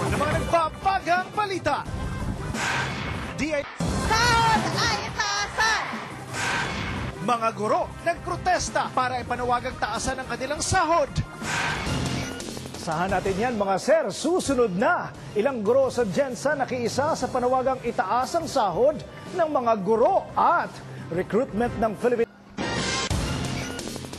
ng mga nagbabagang balita. DI Sahod ay taasan! mga guro nagprotesta para ipanawagang taasan ang kanilang sahod. Sahan natin yan mga sir, susunod na. Ilang guro sa Jensa nakiisa sa panawagang itaas ang sahod ng mga guro at recruitment ng Philippine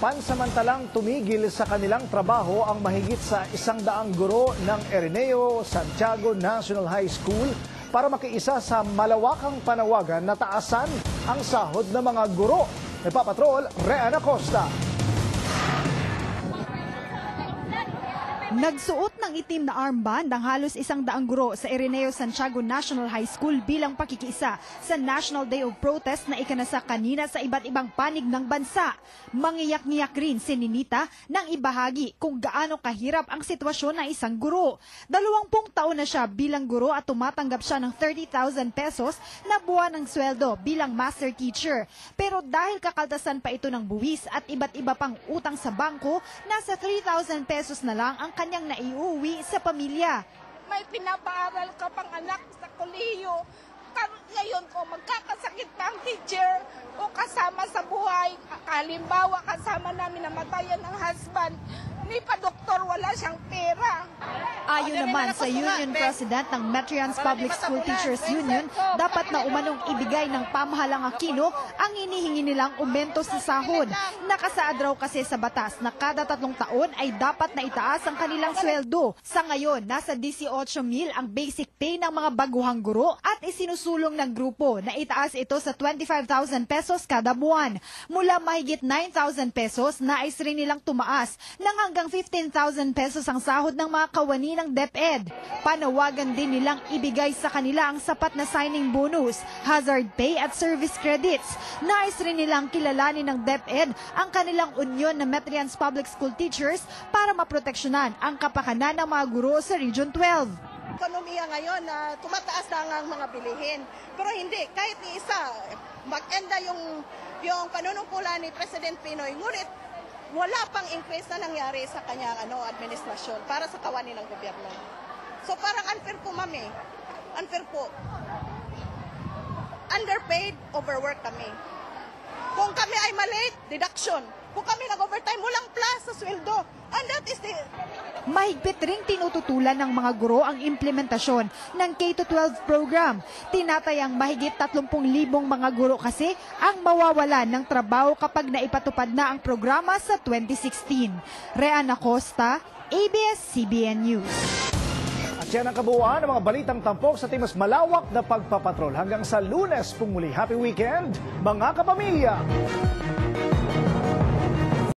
Pansamantalang tumigil sa kanilang trabaho ang mahigit sa isang daang guro ng Erineo Santiago National High School para makiisa sa malawakang panawagan na taasan ang sahod ng mga guro. Nagpapatrol, Reana Costa. Nagsuot ng itim na armband ang halos isang daang guro sa Ireneo Santiago National High School bilang pakikiisa sa National Day of Protest na ikanasa kanina sa iba't ibang panig ng bansa. Mangiyak-ngiyak rin si Ninita nang ibahagi kung gaano kahirap ang sitwasyon ng isang guro. Dalawampung taon na siya bilang guro at tumatanggap siya ng 30,000 pesos na buwan ng sweldo bilang master teacher. Pero dahil kakaltasan pa ito ng buwis at iba't iba pang utang sa bangko, nasa 3,000 pesos na lang ang kanyang naiuwi sa pamilya. May pinapaaral ka pang anak sa kolehiyo. Ngayon ko magkakasakit pa ang teacher o kasama sa buhay. Kalimbawa, kasama namin namatayan ng husband. Ni pa doktor, wala siyang pera. Ayon naman sa Union President ng Metrians Public School Teachers Union, dapat na umanong ibigay ng pamahalang Aquino ang hinihingi nilang aumento sa sahod. Nakasaad raw kasi sa batas na kada tatlong taon ay dapat na itaas ang kanilang sweldo. Sa ngayon, nasa 18 mil ang basic pay ng mga baguhang guro at isinusulong ng grupo na itaas ito sa 25,000 pesos kada buwan. Mula mahigit 9,000 pesos, nais rin nilang tumaas ng hanggang 15,000 pesos ang sahod ng mga kawani ng DepEd. Panawagan din nilang ibigay sa kanila ang sapat na signing bonus, hazard pay at service credits. Nais rin nilang kilalanin ng DepEd ang kanilang union na Metrians Public School Teachers para maproteksyonan ang kapakanan ng mga guro sa Region 12. ekonomiya ngayon na tumataas na ang mga bilihin. Pero hindi, kahit ni isa, mag-enda yung, yung panunungkulan ni President Pinoy, ngunit wala pang increase na nangyari sa kanyang ano, administrasyon para sa kawani ng gobyerno. So parang unfair po, mami. Unfair po. Underpaid, overwork kami. Kung kami ay malate, deduction. Kung kami nag-overtime, walang plus sa sweldo. And that is the Mahigpit ring tinututulan ng mga guro ang implementasyon ng K-12 program. Tinatayang mahigit 30,000 mga guro kasi ang mawawalan ng trabaho kapag naipatupad na ang programa sa 2016. Reana Costa, ABS-CBN News. At yan ang kabuuan ng mga balitang tampok sa ating mas malawak na pagpapatrol. Hanggang sa lunes pong muli. Happy weekend, mga kapamilya!